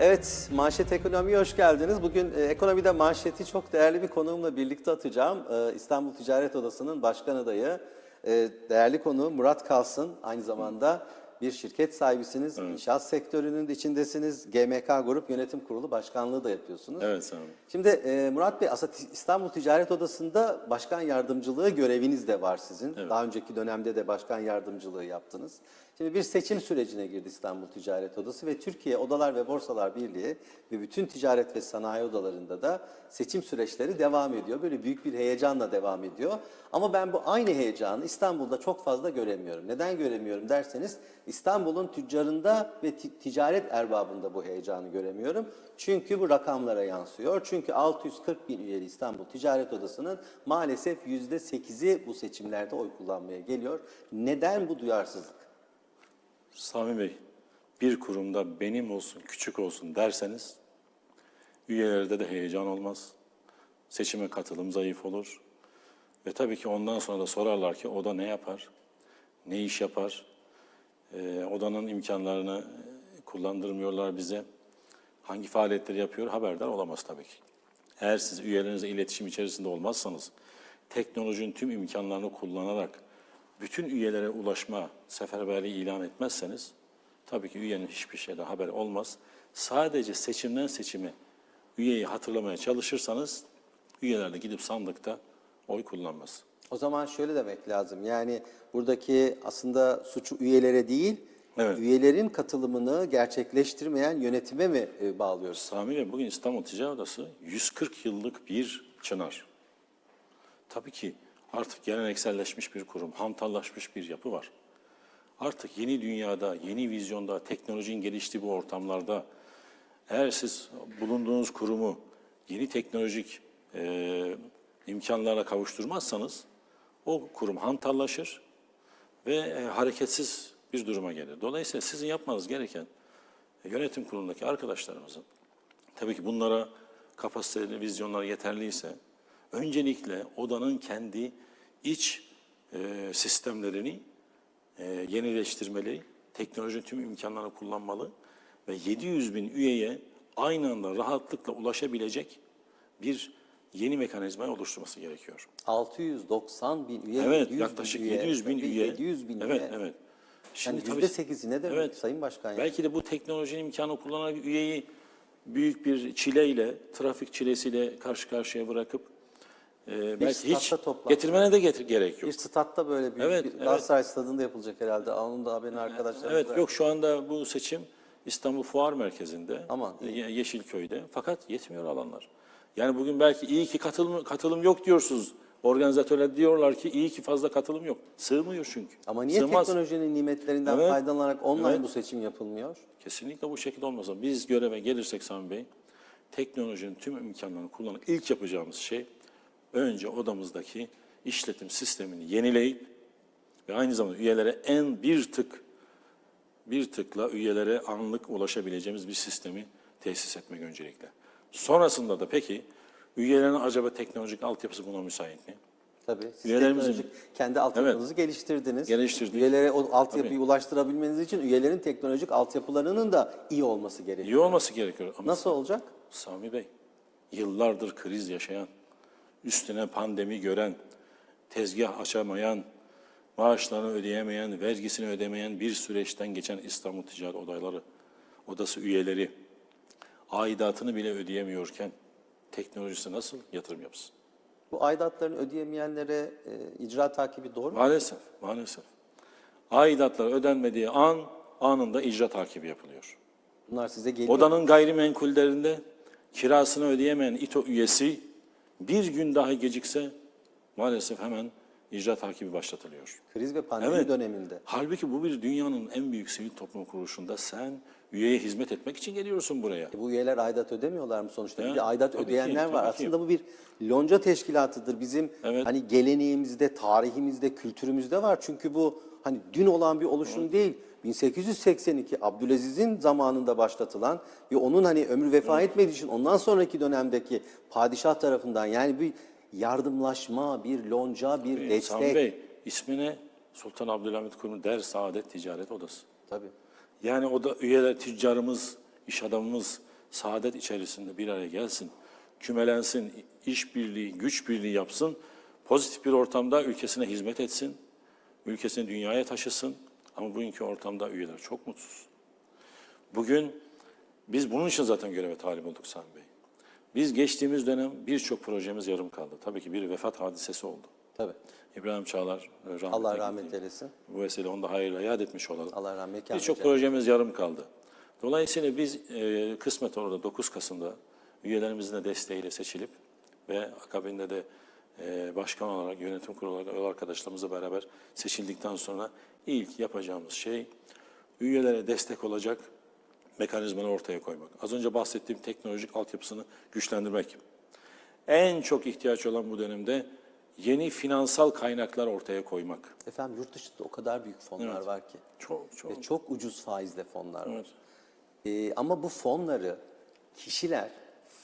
Evet, Manşet Ekonomi'ye hoş geldiniz. Bugün e, ekonomide manşeti çok değerli bir konuğumla birlikte atacağım. E, İstanbul Ticaret Odası'nın başkan adayı, e, değerli konuğum Murat Kalsın. Aynı zamanda bir şirket sahibisiniz, inşaat sektörünün de içindesiniz. GMK Grup Yönetim Kurulu Başkanlığı da yapıyorsunuz. Evet sağ olun. Şimdi e, Murat Bey, aslında İstanbul Ticaret Odası'nda başkan yardımcılığı göreviniz de var sizin. Daha önceki dönemde de başkan yardımcılığı yaptınız. Şimdi bir seçim sürecine girdi İstanbul Ticaret Odası ve Türkiye Odalar ve Borsalar Birliği ve bütün ticaret ve sanayi odalarında da seçim süreçleri devam ediyor. Böyle büyük bir heyecanla devam ediyor. Ama ben bu aynı heyecanı İstanbul'da çok fazla göremiyorum. Neden göremiyorum derseniz İstanbul'un tüccarında ve ti- ticaret erbabında bu heyecanı göremiyorum. Çünkü bu rakamlara yansıyor. Çünkü 640 bin üyeli İstanbul Ticaret Odası'nın maalesef %8'i bu seçimlerde oy kullanmaya geliyor. Neden bu duyarsızlık? Sami Bey, bir kurumda benim olsun, küçük olsun derseniz üyelerde de heyecan olmaz. Seçime katılım zayıf olur. Ve tabii ki ondan sonra da sorarlar ki oda ne yapar, ne iş yapar, Ee, odanın imkanlarını e, kullandırmıyorlar bize. Hangi faaliyetleri yapıyor haberdar olamaz tabii ki. Eğer siz üyelerinizle iletişim içerisinde olmazsanız, teknolojinin tüm imkanlarını kullanarak bütün üyelere ulaşma seferberliği ilan etmezseniz, tabii ki üyenin hiçbir şeyden haberi olmaz. Sadece seçimden seçime üyeyi hatırlamaya çalışırsanız, üyeler de gidip sandıkta oy kullanmaz. O zaman şöyle demek lazım. Yani buradaki aslında suçu üyelere değil, Evet. üyelerin katılımını gerçekleştirmeyen yönetime mi e, bağlıyoruz? Sami Bey bugün İstanbul Ticaret Odası 140 yıllık bir çınar. Tabii ki artık gelenekselleşmiş bir kurum, hantallaşmış bir yapı var. Artık yeni dünyada, yeni vizyonda, teknolojinin geliştiği bu ortamlarda eğer siz bulunduğunuz kurumu yeni teknolojik e, imkanlara kavuşturmazsanız o kurum hantallaşır ve e, hareketsiz bir duruma gelir. Dolayısıyla sizin yapmanız gereken e, yönetim kurulundaki arkadaşlarımızın tabii ki bunlara kapasiteli vizyonlar yeterliyse öncelikle odanın kendi iç e, sistemlerini e, yenileştirmeli, teknolojinin tüm imkanlarını kullanmalı ve 700 bin üyeye aynı anda rahatlıkla ulaşabilecek bir yeni mekanizmayı oluşturması gerekiyor. 690 bin üye, Evet, 700 yaklaşık bin üye, 700 bin üye. 700 bin evet, üye. evet. Yani tabii- %8'i ne demek Evet. Sayın Başkan? Belki de bu teknolojinin imkanı kullanarak üyeyi büyük bir çileyle, trafik çilesiyle karşı karşıya bırakıp e, belki hiç toplantı. getirmene de getir, gerek yok. Bir statta böyle büyük Evet, bir evet. Galatasaray stadında yapılacak herhalde. Onun da haberini arkadaşlar. Evet yok şu anda bu seçim İstanbul Fuar Merkezi'nde, Aman, Ye- Yeşilköy'de fakat yetmiyor alanlar. Yani bugün belki iyi ki katılım, katılım yok diyorsunuz. Organizatörler diyorlar ki iyi ki fazla katılım yok. Sığmıyor çünkü. Ama niye Sığmaz. teknolojinin nimetlerinden Evet. faydalanarak online Evet. bu seçim yapılmıyor? Kesinlikle bu şekilde olmasa biz göreve gelirsek Sami Bey, teknolojinin tüm imkanlarını kullanıp ilk yapacağımız şey önce odamızdaki işletim sistemini yenileyip ve aynı zamanda üyelere en bir tık bir tıkla üyelere anlık ulaşabileceğimiz bir sistemi tesis etmek öncelikle. Sonrasında da peki üyelerin acaba teknolojik altyapısı buna müsait mi? Tabii. Siz teknolojik kendi altyapınızı geliştirdiniz. Geliştirdik. Üyelere o altyapıyı ulaştırabilmeniz için üyelerin teknolojik altyapılarının da iyi olması gerekiyor. İyi olması gerekiyor ama Nasıl olacak? Sami Bey, yıllardır kriz yaşayan, üstüne pandemi gören, tezgah açamayan, maaşlarını ödeyemeyen, vergisini ödemeyen bir süreçten geçen İstanbul Ticaret Odaları, Odası üyeleri aidatını bile ödeyemiyorken teknolojisi nasıl yatırım yapsın? Bu aidatlarını ödeyemeyenlere e, icra takibi doğru mu? Maalesef, maalesef. Aidatlar ödenmediği an, anında icra takibi yapılıyor. Bunlar size geliyor. Odanın gayrimenkullerinde kirasını ödeyemeyen İTO üyesi bir gün daha gecikse maalesef hemen icra takibi başlatılıyor. Kriz ve pandemi Evet. döneminde. Halbuki bu bir dünyanın en büyük sivil toplum kuruluşunda sen üyeye hizmet etmek için geliyorsun buraya. E, Bu üyeler aidat ödemiyorlar mı sonuçta? Ya, bir de aidat tabii ki, ödeyenler var. tabii ki. Aslında bu bir lonca teşkilatıdır. Bizim Evet. hani geleneğimizde, tarihimizde, kültürümüzde var. Çünkü bu hani dün olan bir oluşum değil. 1882 Abdülaziz'in zamanında başlatılan ve onun hani ömrü vefa etmediği için ondan sonraki dönemdeki padişah tarafından yani bir yardımlaşma, bir lonca, bir Sami destek. Bey ismine Sultan Abdülhamit Kurmu Der Saadet Ticaret Odası. Tabii. Yani o da üyeler, tüccarımız iş adamımız saadet içerisinde bir araya gelsin, kümelensin, işbirliği, güç birliği yapsın, pozitif bir ortamda ülkesine hizmet etsin, ülkesini dünyaya taşısın. Ama bugünkü ortamda üyeler çok mutsuz. Bugün biz bunun için zaten göreve talip olduk Sami Bey. Biz geçtiğimiz dönem birçok projemiz yarım kaldı. Tabii ki bir vefat hadisesi oldu. Tabii. İbrahim Çağlar e, rahmetine Allah rahmet eylesin. Bu vesile onu da hayırla yad etmiş olalım. Allah rahmet mekanı Birçok projemiz yarım kaldı. Dolayısıyla biz e, kısmet orada 9 Kasım'da üyelerimizin de desteğiyle seçilip ve akabinde de e, başkan olarak, yönetim kurulu olarak yol arkadaşlarımızla beraber seçildikten sonra ilk yapacağımız şey üyelere destek olacak mekanizmanı ortaya koymak. Az önce bahsettiğim teknolojik altyapısını güçlendirmek. En çok ihtiyaç olan bu dönemde yeni finansal kaynaklar ortaya koymak. Efendim yurt dışında o kadar büyük fonlar Evet. var ki. Çok çok. Ve çok ucuz faizle fonlar var. Evet. Ee, ama bu fonları kişiler,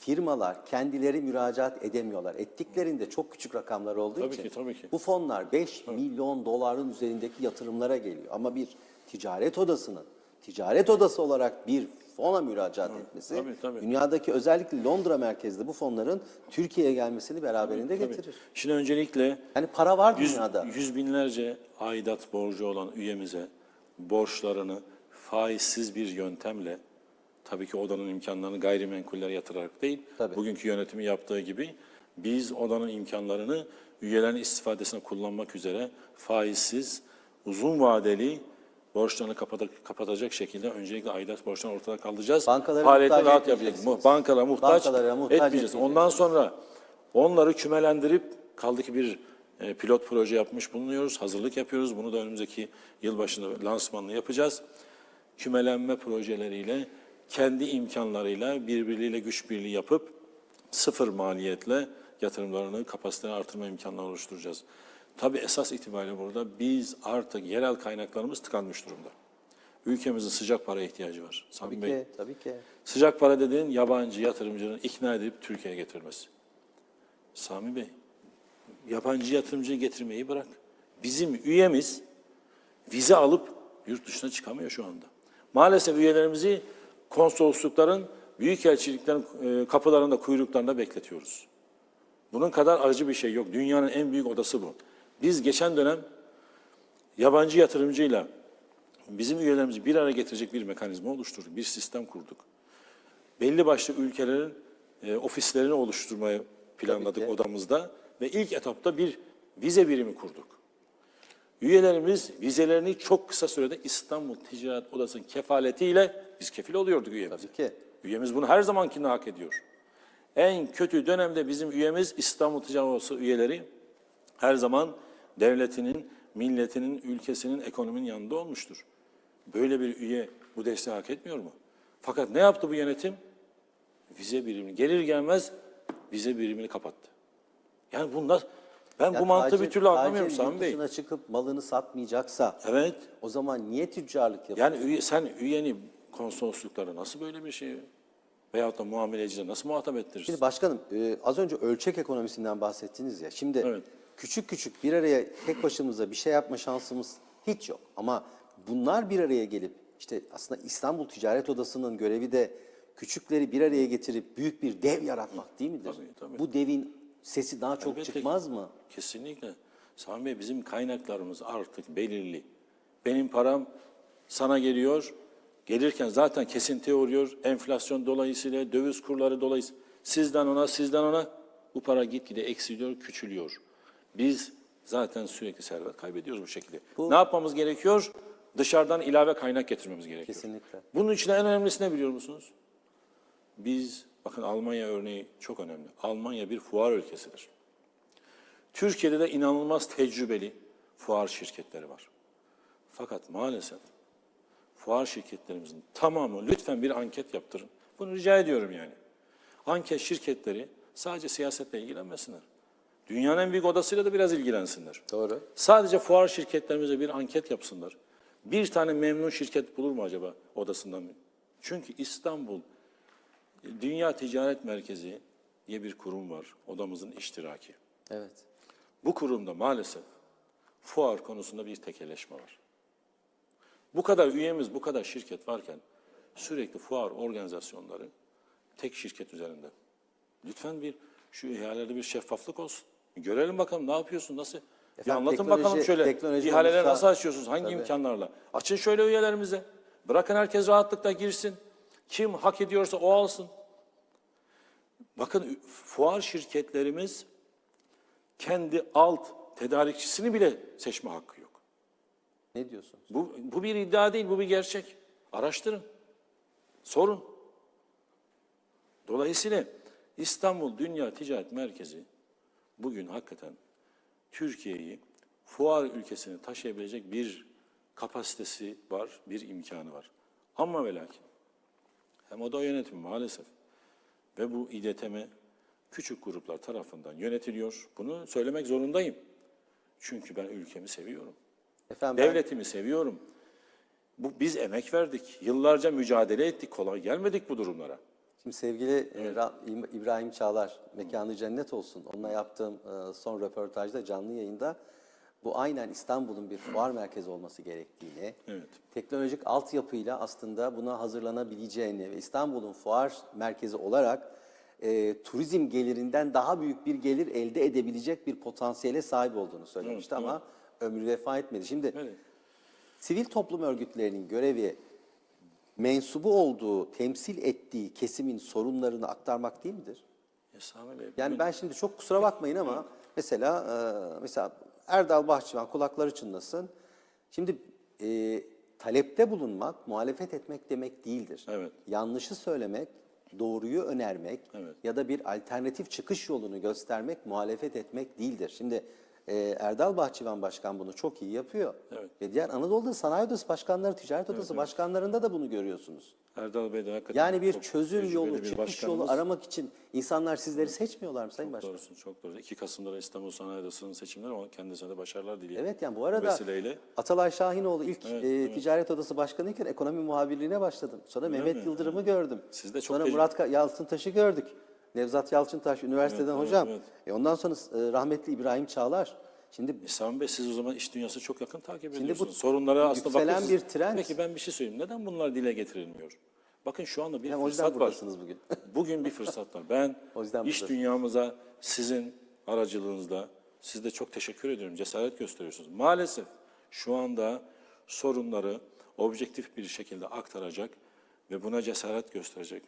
firmalar kendileri müracaat edemiyorlar. Ettiklerinde çok küçük rakamlar olduğu Tabii için ki, tabii ki. bu fonlar 5 milyon doların üzerindeki yatırımlara geliyor. Ama bir ticaret odasının ticaret odası olarak bir fona müracaat etmesi tabii, tabii. dünyadaki özellikle Londra merkezli bu fonların Türkiye'ye gelmesini beraberinde Tabii. getirir. Şimdi öncelikle Yani para var yüz, dünyada. yüz binlerce aidat borcu olan üyemize borçlarını faizsiz bir yöntemle tabii ki odanın imkanlarını gayrimenkullere yatırarak değil, Tabii. bugünkü yönetimi yaptığı gibi biz odanın imkanlarını üyelerin istifadesine kullanmak üzere faizsiz, uzun vadeli borçlarını kapata- kapatacak şekilde öncelikle aidat borçlarını ortadan kaldıracağız. Bankalara Faaliyeti rahat yapacağız. Bankalara muhtaç, Bankalara muhtaç etmeyeceğiz. Ondan sonra onları kümelendirip kaldı ki bir e, pilot proje yapmış bulunuyoruz. Hazırlık yapıyoruz. Bunu da önümüzdeki yıl başında lansmanını yapacağız. Kümelenme projeleriyle kendi imkanlarıyla birbiriyle güç birliği yapıp sıfır maliyetle yatırımlarını, kapasitelerini artırma imkanları oluşturacağız. Tabii esas itibariyle burada biz artık yerel kaynaklarımız tıkanmış durumda. Ülkemizin sıcak para ihtiyacı var. Sami Tabii Bey, ki, tabii ki. Sıcak para dediğin yabancı yatırımcının ikna edip Türkiye'ye getirmesi. Sami Bey, yabancı yatırımcıyı getirmeyi bırak. Bizim üyemiz vize alıp yurt dışına çıkamıyor şu anda. Maalesef üyelerimizi konsoloslukların, büyükelçiliklerin e, kapılarında, kuyruklarında bekletiyoruz. Bunun kadar acı bir şey yok. Dünyanın en büyük odası bu. Biz geçen dönem yabancı yatırımcıyla bizim üyelerimizi bir araya getirecek bir mekanizma oluşturduk, bir sistem kurduk. Belli başlı ülkelerin e, ofislerini oluşturmayı planladık odamızda ve ilk etapta bir vize birimi kurduk. Üyelerimiz vizelerini çok kısa sürede İstanbul Ticaret Odası'nın kefaletiyle biz kefil oluyorduk üyemiz. Tabii ki. Üyemiz bunu her zamankinde hak ediyor. En kötü dönemde bizim üyemiz İstanbul Ticaret Odası üyeleri her zaman devletinin, milletinin, ülkesinin, ekonominin yanında olmuştur. Böyle bir üye bu desteği hak etmiyor mu? Fakat ne yaptı bu yönetim? Vize birimini gelir gelmez vize birimini kapattı. Yani bunlar ben bu Ya mantığı tacir- bir türlü anlamıyorum Sami Bey. dışına çıkıp malını satmayacaksa Evet. o zaman niye tüccarlık yapıyor? Yani üye, sen üyeni konsolosluklara nasıl böyle bir şey veyahut da muamelecilere nasıl muhatap ettirirsin? Şimdi başkanım e, az önce ölçek ekonomisinden bahsettiniz ya. Şimdi Evet. küçük küçük bir araya tek başımıza bir şey yapma şansımız hiç yok. Ama bunlar bir araya gelip işte aslında İstanbul Ticaret Odası'nın görevi de küçükleri bir araya getirip büyük bir dev yaratmak değil midir? Tabii, tabii. Bu devin sesi daha çok Elbette ki. çıkmaz mı? Kesinlikle. Sami Bey bizim kaynaklarımız artık belirli. Benim param sana geliyor. Gelirken zaten kesintiye uğruyor. Enflasyon dolayısıyla, döviz kurları dolayısıyla. Sizden ona, sizden ona bu para gitgide eksiliyor, küçülüyor. Biz zaten sürekli servet kaybediyoruz bu şekilde. Bu- Ne yapmamız gerekiyor? Dışarıdan ilave kaynak getirmemiz gerekiyor. Kesinlikle. Bunun için en önemlisi ne biliyor musunuz? Biz, bakın Almanya örneği çok önemli. Almanya bir fuar ülkesidir. Türkiye'de de inanılmaz tecrübeli fuar şirketleri var. Fakat maalesef fuar şirketlerimizin tamamı lütfen bir anket yaptırın. Bunu rica ediyorum yani. Anket şirketleri sadece siyasetle ilgilenmesinler. Dünyanın en büyük odasıyla da biraz ilgilensinler. Doğru. Sadece fuar şirketlerimize bir anket yapsınlar. Bir tane memnun şirket bulur mu acaba odasından? Çünkü İstanbul Dünya Ticaret Merkezi diye bir kurum var. Odamızın iştiraki. Evet. Bu kurumda maalesef fuar konusunda bir tekelleşme var. Bu kadar üyemiz, bu kadar şirket varken sürekli fuar organizasyonları tek şirket üzerinde. Lütfen bir şu ihalelerde bir şeffaflık olsun. Bir görelim bakalım ne yapıyorsun, nasıl? bir Efendim, anlatın teknoloji- bakalım şöyle ihaleleri olursa- nasıl açıyorsunuz, hangi Tabii. imkanlarla? Açın şöyle üyelerimize. Bırakın herkes rahatlıkla girsin. Kim hak ediyorsa o alsın. Bakın fuar şirketlerimiz kendi alt tedarikçisini bile seçme hakkı yok. Ne diyorsunuz? Bu, bu bir iddia değil, bu bir gerçek. Araştırın, sorun. Dolayısıyla İstanbul Dünya Ticaret Merkezi bugün hakikaten Türkiye'yi fuar ülkesine taşıyabilecek bir kapasitesi var, bir imkanı var. Ama ve lakin hem oda yönetimi maalesef ve bu İDTM küçük gruplar tarafından yönetiliyor. Bunu söylemek zorundayım. Çünkü ben ülkemi seviyorum. Efendim Devletimi seviyorum. Bu biz emek verdik. Yıllarca mücadele ettik. Kolay gelmedik bu durumlara. Şimdi sevgili e, İm- İbrahim Çağlar, mekanı cennet olsun. Onunla yaptığım e, son röportajda canlı yayında bu aynen İstanbul'un bir fuar merkezi olması gerektiğini, Evet. teknolojik altyapıyla aslında buna hazırlanabileceğini ve İstanbul'un fuar merkezi olarak e, turizm gelirinden daha büyük bir gelir elde edebilecek bir potansiyele sahip olduğunu söylemişti ama ömrü vefa etmedi. Şimdi Evet. sivil toplum örgütlerinin görevi mensubu olduğu, temsil ettiği kesimin sorunlarını aktarmak değil midir? Ya Sami Bey, Yani ben şimdi çok kusura bakmayın ama mesela e, mesela Erdal Bahçıvan kulakları çınlasın. Şimdi e, talepte bulunmak, muhalefet etmek demek değildir. Evet. Yanlışı söylemek, doğruyu önermek Evet. ya da bir alternatif çıkış yolunu göstermek, muhalefet etmek değildir. Şimdi e, Erdal Bahçıvan Başkan bunu çok iyi yapıyor. Evet. Ve diğer Anadolu'da sanayi odası başkanları, ticaret odası başkanlarında da bunu görüyorsunuz. Erdal Bey de hakikaten Yani bir çok çözüm tecrübeli yolu, bir çıkış başkanımız. yolu aramak için insanlar sizleri seçmiyorlar mı Sayın Başkan? Doğrusun, çok doğru. 2 Kasım'da da İstanbul Sanayi Odası'nın seçimleri ama kendisine de başarılar diliyorum. Evet yani bu arada vesileyle Atalay Şahinoğlu ilk Evet, e, evet. ticaret odası başkanıyken ekonomi muhabirliğine başladım. Sonra Mehmet mi? Yıldırım'ı gördüm. Siz de çok Sonra Murat Ka- Yalçıntaş'ı gördük. Nevzat Yalçıntaş üniversiteden Evet, hocam. evet, E ondan sonra e, rahmetli İbrahim Çağlar. Şimdi Sami Bey siz o zaman iş dünyası çok yakın takip Şimdi bu ediyorsunuz. Sorunlara aslında bakıyorsunuz. bir trend. Peki ben bir şey söyleyeyim. Neden bunlar dile getirilmiyor? Bakın şu anda bir yüzden fırsat var. bugün. Bugün bir fırsat var. Ben O yüzden iş dünyamıza sizin aracılığınızda siz de çok teşekkür ediyorum. Cesaret gösteriyorsunuz. Maalesef şu anda sorunları objektif bir şekilde aktaracak ve buna cesaret gösterecek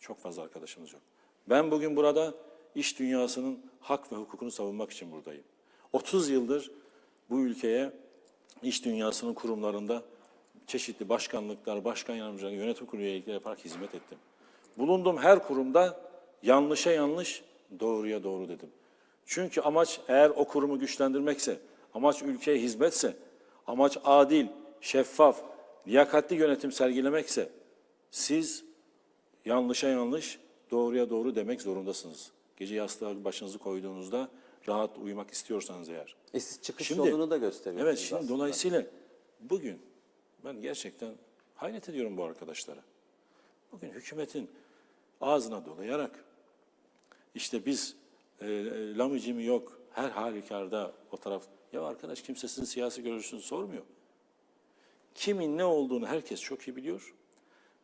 çok fazla arkadaşımız yok. Ben bugün burada iş dünyasının hak ve hukukunu savunmak için buradayım. 30 yıldır bu ülkeye iş dünyasının kurumlarında çeşitli başkanlıklar, başkan yardımcıları, yönetim kurulu üyelikleri yaparak hizmet ettim. Bulunduğum her kurumda yanlışa yanlış, doğruya doğru dedim. Çünkü amaç eğer o kurumu güçlendirmekse, amaç ülkeye hizmetse, amaç adil, şeffaf, liyakatli yönetim sergilemekse siz yanlışa yanlış, doğruya doğru demek zorundasınız. Gece yastığa başınızı koyduğunuzda rahat uyumak istiyorsanız eğer. E siz çıkış Şimdi- yolunu da gösteriyorsunuz Evet şimdi aslında. dolayısıyla bugün ben gerçekten hayret ediyorum bu arkadaşlara. Bugün hükümetin ağzına dolayarak işte biz e, lamıcımı yok her halükarda o taraf ya arkadaş kimse sizin siyasi görüşünüzü sormuyor. Kimin ne olduğunu herkes çok iyi biliyor.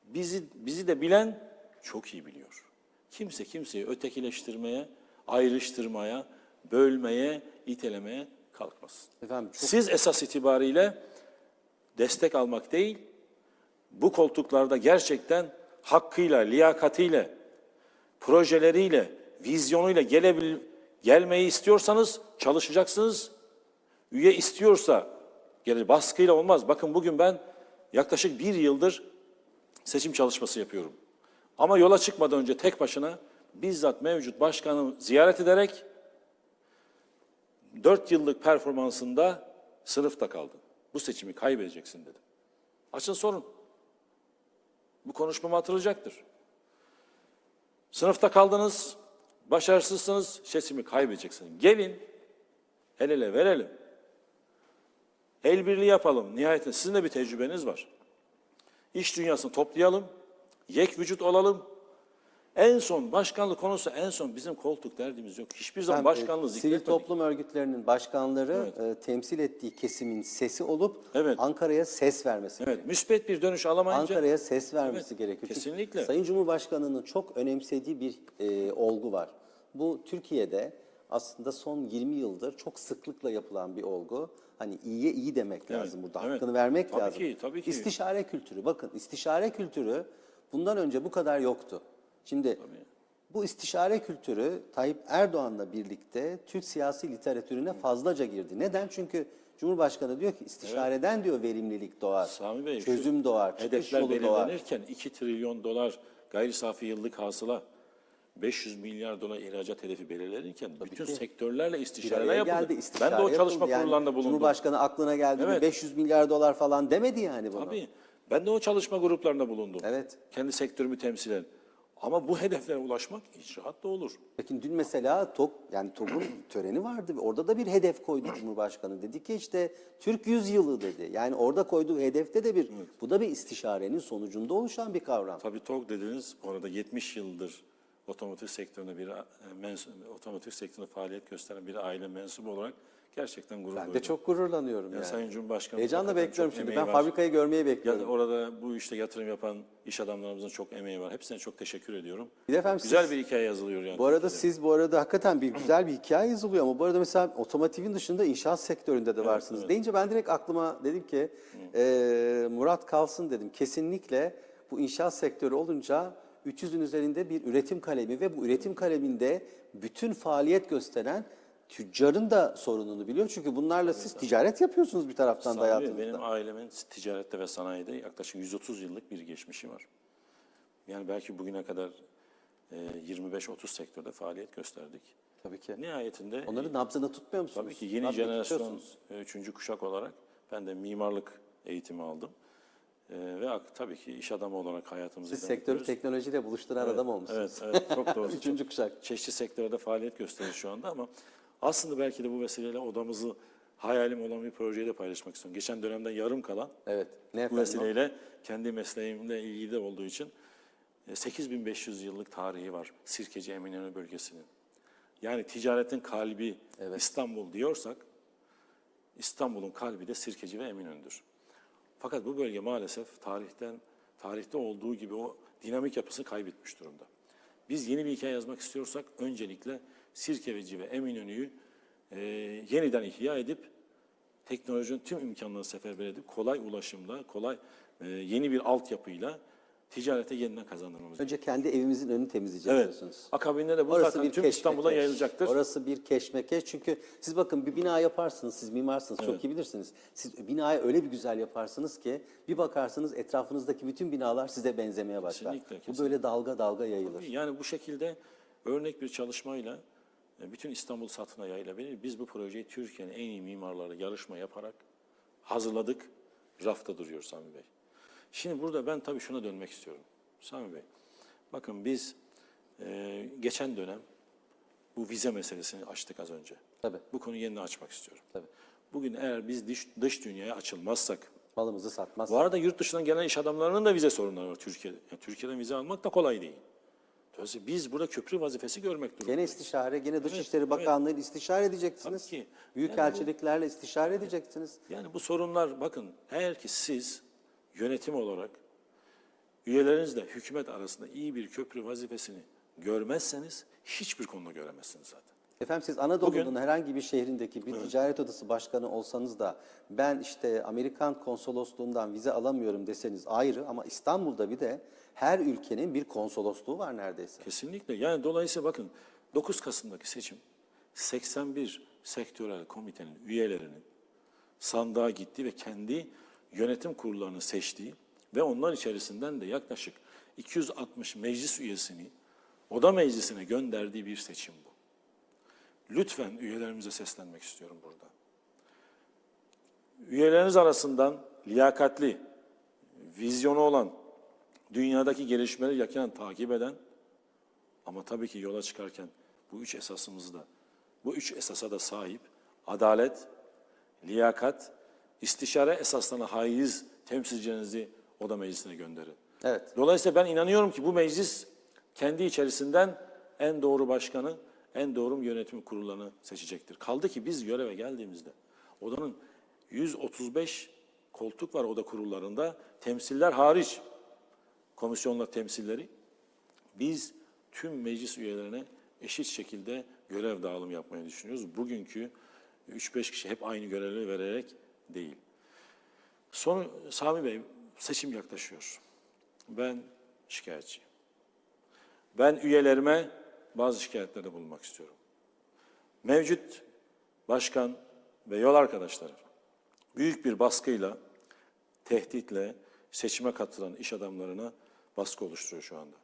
Bizi bizi de bilen çok iyi biliyor. Kimse kimseyi ötekileştirmeye, ayrıştırmaya, bölmeye, itelemeye kalkmasın. Efendim çok Siz esas itibariyle destek almak değil, bu koltuklarda gerçekten hakkıyla, liyakatiyle, projeleriyle, vizyonuyla gelebil, gelmeyi istiyorsanız çalışacaksınız. Üye istiyorsa gelir. Baskıyla olmaz. Bakın bugün ben yaklaşık bir yıldır seçim çalışması yapıyorum. Ama yola çıkmadan önce tek başına bizzat mevcut başkanı ziyaret ederek dört yıllık performansında sınıfta kaldı. Bu seçimi kaybedeceksin dedim. Açın sorun. Bu konuşmama hatırlayacaktır. Sınıfta kaldınız, başarısızsınız, seçimi kaybedeceksiniz. Gelin, el ele verelim. El birliği yapalım. Nihayetinde sizin de bir tecrübeniz var. İş dünyasını toplayalım, yek vücut olalım En son başkanlık konusu en son bizim koltuk derdimiz yok. Hiçbir zaman Efendim, başkanlığı e, sivil toplum örgütlerinin başkanları e, temsil ettiği kesimin sesi olup Evet. Ankara'ya ses vermesi gerekiyor. Evet, müspet bir dönüş alamayınca Ankara'ya ses vermesi Evet, gerekiyor. Çünkü kesinlikle. Sayın Cumhurbaşkanı'nın çok önemsediği bir e, olgu var. Bu Türkiye'de aslında son 20 yıldır çok sıklıkla yapılan bir olgu. Hani iyiye iyi demek Evet, lazım burada. evet. Hakkını vermek Tabii lazım. ki, tabii ki. İstişare kültürü. Bakın istişare kültürü bundan önce bu kadar yoktu. Şimdi bu istişare kültürü Tayyip Erdoğan'la birlikte Türk siyasi literatürüne fazlaca girdi. Neden? Çünkü Cumhurbaşkanı diyor ki istişareden diyor verimlilik doğar. Sami Bey, şu çözüm doğar, çıkış hedefler yolu doğar. belirlenirken 2 trilyon dolar gayri safi yıllık hasıla 500 milyar dolar ihracat hedefi belirlenirken bütün ki. sektörlerle Bir istişareler araya yapıldı. geldi, istişare ben de o çalışma yapıldı. Yani kurullarında bulundum. Cumhurbaşkanı aklına geldi mi Evet. 500 milyar dolar falan demedi yani bunu. Tabii. Ben de o çalışma gruplarında bulundum. Evet. Kendi sektörümü temsilen. Ama bu hedeflere ulaşmak icraat da olur. Peki dün mesela TOK yani TOK'un töreni vardı. Orada da bir hedef koydu Cumhurbaşkanı. Dedi ki işte Türk yüzyılı dedi. Yani orada koyduğu hedefte de bir bu da bir istişarenin sonucunda oluşan bir kavram. Tabii TOG dediniz. Bu arada 70 yıldır otomotiv sektöründe bir e, otomotiv sektöründe faaliyet gösteren bir aile mensubu olarak gerçekten gurur Ben de duydum. çok gururlanıyorum Ya yani. Sayın Cumhurbaşkanı Heyecanla hakikaten bekliyorum çok şimdi. emeği Ben var. fabrikayı görmeyi Ya bekliyorum. orada bu işte yatırım yapan iş adamlarımızın çok emeği var. Hepsine çok teşekkür ediyorum. Bir de efendim Güzel siz- bir hikaye yazılıyor yani. Bu arada Türkiye'de. siz bu arada hakikaten bir güzel bir hikaye yazılıyor ama bu arada mesela otomotivin dışında inşaat sektöründe de varsınız. Deyince ben direkt aklıma dedim ki e, Murat kalsın dedim. Kesinlikle bu inşaat sektörü olunca 300'ün üzerinde bir üretim kalemi ve bu üretim kaleminde bütün faaliyet gösteren tüccarın da sorununu biliyor. Çünkü bunlarla siz ticaret yapıyorsunuz bir taraftan da Bey, hayatınızda. benim ailemin ticarette ve sanayide yaklaşık 130 yıllık bir geçmişi var. Yani belki bugüne kadar e, 25-30 sektörde faaliyet gösterdik. Tabii ki. Nihayetinde Onları nabzını tutmuyor musunuz? tabii ki yeni Nabzını jenerasyon, tutuyorsunuz. e, üçüncü kuşak olarak ben de mimarlık eğitimi aldım. E, ve ak- tabii ki iş adamı olarak hayatımızı Siz devam sektörü ediyoruz. teknolojiyle buluşturan adam olmuşsunuz. Evet, evet çok doğru. Üçüncü kuşak. Çeşitli sektörde faaliyet gösteriyor şu anda ama aslında belki de bu vesileyle odamızı hayalim olan bir projeyi de paylaşmak istiyorum. Geçen dönemden yarım kalan Evet. Ne bu efendim? o? vesileyle kendi mesleğimle ilgili de olduğu için e, 8500 yıllık tarihi var Sirkeci Eminönü bölgesinin. Yani ticaretin kalbi İstanbul diyorsak İstanbul'un kalbi de Sirkeci ve Eminönü'dür. Fakat bu bölge maalesef tarihten tarihte olduğu gibi o dinamik yapısı kaybetmiş durumda. Biz yeni bir hikaye yazmak istiyorsak öncelikle Sirkeci ve Eminönü'yü e, yeniden ihya edip teknolojinin tüm imkanlarını seferber edip kolay ulaşımla, kolay e, yeni bir altyapıyla ticarete yeniden kazandırmamız Önce kendi evimizin önünü temizleyeceğiz Evet. diyorsunuz. Akabinde de bu Orası zaten bir tüm keşmekeş. İstanbul'a yayılacaktır. Orası bir keşmekeş çünkü siz bakın bir bina yaparsınız, siz mimarsınız, çok iyi bilirsiniz. Siz binayı öyle bir güzel yaparsınız ki bir bakarsınız etrafınızdaki bütün binalar size benzemeye başlar. Kesinlikle, Bu kesinlikle. böyle dalga dalga yayılır. Yani bu şekilde örnek bir çalışmayla bütün İstanbul satına yayılabilir. Biz bu projeyi Türkiye'nin en iyi mimarları yarışma yaparak hazırladık. Rafta duruyor Sami Bey. Şimdi burada ben tabii şuna dönmek istiyorum. Sami Bey, bakın biz e, geçen dönem bu vize meselesini açtık az önce. Tabii. Bu konuyu yeniden açmak istiyorum. Tabii. Bugün eğer biz dış, dış dünyaya açılmazsak, Malımızı satmaz. bu arada yurt dışından gelen iş adamlarının da vize sorunları var Türkiye'de. Yani Türkiye'den vize almak da kolay değil. Dolayısıyla biz burada köprü vazifesi görmek durumundayız. Gene istişare, gene Dışişleri evet. Bakanlığı ile istişare edeceksiniz. Tabii ki. Büyükelçiliklerle istişare edeceksiniz. Yani bu sorunlar bakın eğer ki siz yönetim olarak üyelerinizle hükümet arasında iyi bir köprü vazifesini görmezseniz hiçbir konuda göremezsiniz zaten. Efendim siz Anadolu'nun Bugün- herhangi bir şehrindeki bir ticaret odası başkanı olsanız da ben işte Amerikan konsolosluğundan vize alamıyorum deseniz ayrı ama İstanbul'da bir de her ülkenin bir konsolosluğu var neredeyse. Kesinlikle. Yani dolayısıyla bakın 9 Kasım'daki seçim 81 sektörel komitenin üyelerinin sandığa gitti ve kendi yönetim kurullarını seçtiği ve onlar içerisinden de yaklaşık 260 meclis üyesini oda meclisine gönderdiği bir seçim bu. Lütfen üyelerimize seslenmek istiyorum burada. Üyeleriniz arasından liyakatli, vizyonu olan, dünyadaki gelişmeleri yakinen takip eden ama tabii ki yola çıkarken bu üç esasımızı da, bu üç esasa da sahip adalet, liyakat, istişare esaslarına haiz temsilcilerinizi oda meclisine gönderin. Evet. Dolayısıyla ben inanıyorum ki bu meclis kendi içerisinden en doğru başkanı, en doğru yönetim kurullarını seçecektir. Kaldı ki biz göreve geldiğimizde odanın 135 koltuk var oda kurullarında, temsiller hariç komisyonlar temsilleri. Biz tüm meclis üyelerine eşit şekilde görev dağılımı yapmayı düşünüyoruz. Bugünkü 3-5 kişi hep aynı görevleri vererek değil. Son Sami Bey seçim yaklaşıyor. Ben şikayetçiyim. Ben üyelerime bazı şikayetlerde bulunmak istiyorum. Mevcut başkan ve yol arkadaşları büyük bir baskıyla, tehditle seçime katılan iş adamlarına baskı oluşturuyor şu anda.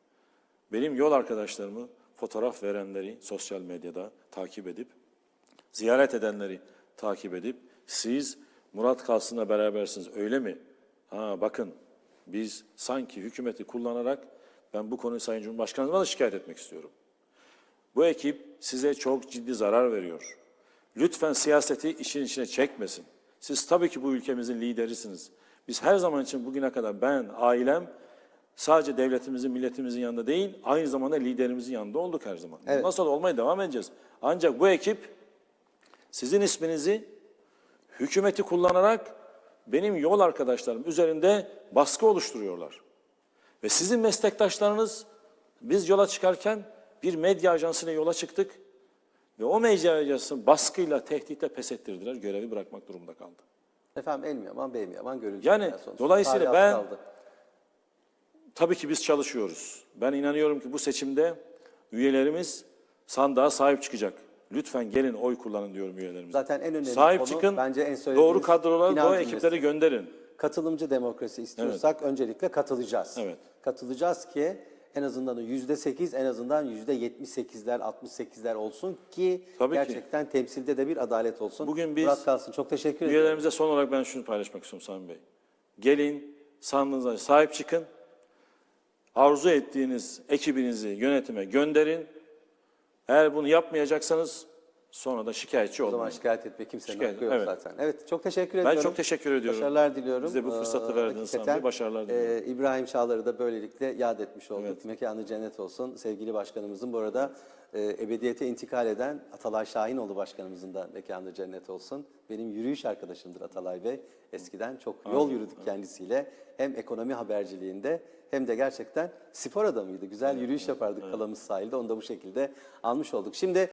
Benim yol arkadaşlarımı fotoğraf verenleri sosyal medyada takip edip, ziyaret edenleri takip edip, siz Murat Kalsın'la berabersiniz öyle mi? Ha bakın biz sanki hükümeti kullanarak ben bu konuyu Sayın Cumhurbaşkanıma da şikayet etmek istiyorum. Bu ekip size çok ciddi zarar veriyor. Lütfen siyaseti işin içine çekmesin. Siz tabii ki bu ülkemizin liderisiniz. Biz her zaman için bugüne kadar ben, ailem sadece devletimizin, milletimizin yanında değil, aynı zamanda liderimizin yanında olduk her zaman. Evet. Nasıl olmaya devam edeceğiz. Ancak bu ekip sizin isminizi hükümeti kullanarak benim yol arkadaşlarım üzerinde baskı oluşturuyorlar. Ve sizin meslektaşlarınız biz yola çıkarken bir medya ajansıyla yola çıktık ve o medya ajansı baskıyla, tehditle pes ettirdiler, görevi bırakmak durumunda kaldı. Efendim el mi yaman, bey mi yaman görülecek. Yani sonuçta. dolayısıyla ben- kaldı. Tabii ki biz çalışıyoruz. Ben inanıyorum ki bu seçimde üyelerimiz sandığa sahip çıkacak. Lütfen gelin oy kullanın diyorum üyelerimize. Zaten en önemli Sahip konu çıkın, bence en doğru kadroları, doğru ekipleri gönderin. Katılımcı demokrasi istiyorsak öncelikle katılacağız. Evet. Katılacağız ki en azından yüzde sekiz, en azından yüzde yetmiş sekizler, altmış sekizler olsun ki Tabii ki. gerçekten temsilde de bir adalet olsun. Bugün biz Murat Kalsın çok teşekkür ederim. Üyelerimize son olarak ben şunu paylaşmak istiyorum Sami Bey. Gelin, sandığınıza sahip çıkın. Arzu ettiğiniz ekibinizi yönetime gönderin. Eğer bunu yapmayacaksanız sonra da şikayetçi O zaman şikayet etme kimsenin Şikayet- hakkı yok evet. zaten. Evet çok teşekkür Ben ediyorum. çok teşekkür ediyorum. Başarılar diliyorum. Bize bu fırsatı Ee, verdiğiniz hakikaten, için başarılar diliyorum. e, İbrahim Çağlar'ı da böylelikle yad etmiş olduk. Mekanı cennet olsun. Sevgili başkanımızın bu arada e, ebediyete intikal eden Atalay Şahinoğlu başkanımızın da mekanı cennet olsun. Benim yürüyüş arkadaşımdır Atalay Bey. Eskiden çok yol yürüdük kendisiyle. Hem ekonomi haberciliğinde hem de gerçekten spor adamıydı. Güzel yürüyüş yapardık Kalamız sahilde. Onu da bu şekilde almış olduk. Şimdi